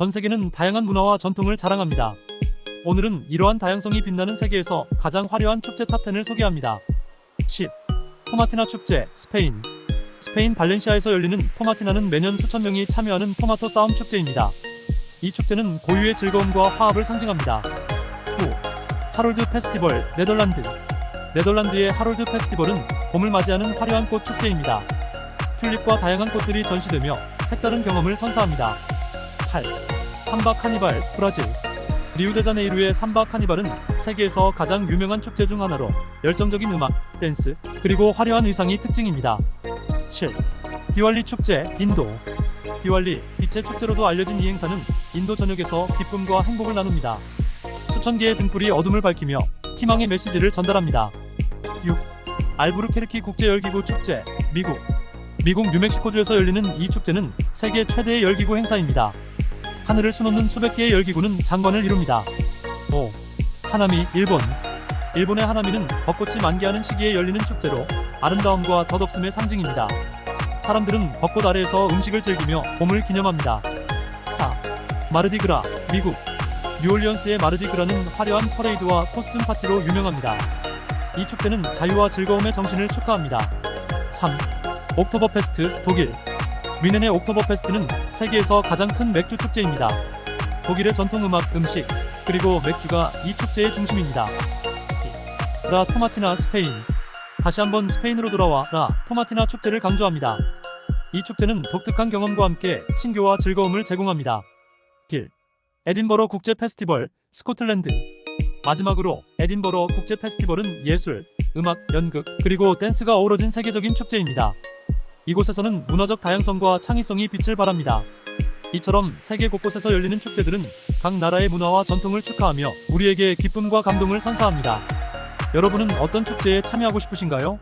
전 세계는 다양한 문화와 전통을 자랑합니다. 오늘은 이러한 다양성이 빛나는 세계에서 가장 화려한 축제 탑10을 소개합니다. 10. 토마티나 축제, 스페인. 스페인 발렌시아에서 열리는 토마티나는 매년 수천 명이 참여하는 토마토 싸움 축제입니다. 이 축제는 고유의 즐거움과 화합을 상징합니다. 9. 하롤드 페스티벌, 네덜란드. 네덜란드의 하롤드 페스티벌은 봄을 맞이하는 화려한 꽃 축제입니다. 튤립과 다양한 꽃들이 전시되며 색다른 경험을 선사합니다. 8. 삼바 카니발, 브라질. 리우데자네이루의 삼바 카니발은 세계에서 가장 유명한 축제 중 하나로 열정적인 음악, 댄스, 그리고 화려한 의상이 특징입니다. 7. 디왈리 축제, 인도. 디왈리, 빛의 축제로도 알려진 이 행사는 인도 전역에서 기쁨과 행복을 나눕니다. 수천 개의 등불이 어둠을 밝히며 희망의 메시지를 전달합니다. 6. 알부르케르키 국제열기구 축제, 미국. 미국 뉴멕시코주에서 열리는 이 축제는 세계 최대의 열기구 행사입니다. 하늘을 수놓는 수백 개의 열기구는 장관을 이룹니다. 5. 하나미, 일본. 일본의 하나미는 벚꽃이 만개하는 시기에 열리는 축제로 아름다움과 덧없음의 상징입니다. 사람들은 벚꽃 아래에서 음식을 즐기며 봄을 기념합니다. 4. 마르디그라, 미국. 뉴올리언스의 마르디그라는 화려한 퍼레이드와 코스튬 파티로 유명합니다. 이 축제는 자유와 즐거움의 정신을 축하합니다. 3. 옥토버페스트, 독일. 뮌헨의 옥토버페스트는 세계에서 가장 큰 맥주 축제입니다. 독일의 전통 음악, 음식, 그리고 맥주가 이 축제의 중심입니다. 라 토마티나 스페인. 다시 한번 스페인으로 돌아와 라 토마티나 축제를 강조합니다. 이 축제는 독특한 경험과 함께 신교와 즐거움을 제공합니다. 길. 에딘버러 국제 페스티벌, 스코틀랜드. 마지막으로 에딘버러 국제 페스티벌은 예술, 음악, 연극, 그리고 댄스가 어우러진 세계적인 축제입니다. 이곳에서는 문화적 다양성과 창의성이 빛을 발합니다. 이처럼 세계 곳곳에서 열리는 축제들은 각 나라의 문화와 전통을 축하하며 우리에게 기쁨과 감동을 선사합니다. 여러분은 어떤 축제에 참여하고 싶으신가요?